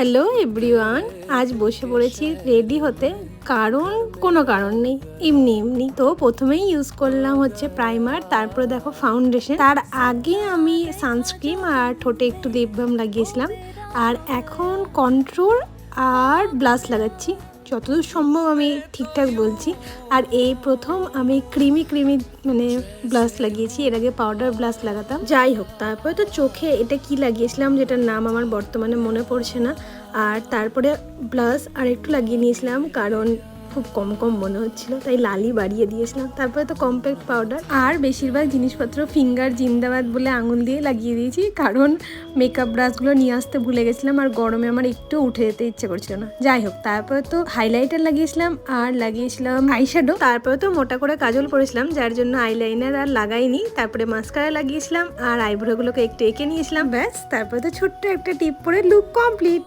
Hello everyone আজ বসে পড়েছি রেডি হতে। কারণ, কোনো কারণ নেই। এমনি এমনি। তো প্রথমেই ইউজ করলাম হচ্ছে প্রাইমার তারপরে দেখো ফাউন্ডেশন তার আগে আমি সানস্ক্রিন আর ঠোঁটে একটু লিপ বাম লাগিয়েছিলাম। আর এখন কন্ট্রোল আর ব্লাশ লাগাচ্ছি। যতদূর সম্ভব আমি ঠিকঠাক বলছি। আর এই প্রথম আমি ক্রিমি ক্রিমি মানে ব্লাশ লাগিয়েছি। এর আগে পাউডার ব্লাশ লাগাতাম। যাই হোক, তারপরে তো চোখে এটা কি লাগিয়েছিলাম, যেটার নাম আমার বর্তমানে মনে পড়ছে না। আর তারপরে ব্লাশ আর একটু লাগিয়ে নিয়েছিলাম, কারণ খুব কম কম মনে হচ্ছিল, তাই লালি বাড়িয়ে দিয়েছিলাম। তারপরে তো কম্প্যাক্ট পাউডার আর বেশিরভাগ জিনিসপত্র ফিঙ্গার জিন্দাবাদ বলে আঙুল দিয়ে লাগিয়ে দিয়েছি, কারণ মেকআপ ব্রাশগুলো নিয়ে আসতে ভুলে গেছিলাম আর গরমে আমার একটু উঠে যেতে ইচ্ছে করছিল না। যাই হোক, তারপরে তো হাইলাইটার লাগিয়েছিলাম আর লাগিয়েছিলাম আইশ্যাডো তারপরে তো মোটা করে কাজল পরেছিলাম, যার জন্য আইলাইনার আর লাগাইনি। তারপরে মাস্কারা লাগিয়েছিলাম আর আইব্রোগুলোকে একটু এঁকে নিয়েছিলাম, ব্যাস। তারপরে তো ছোট্ট একটা টিপ পরে লুক কমপ্লিট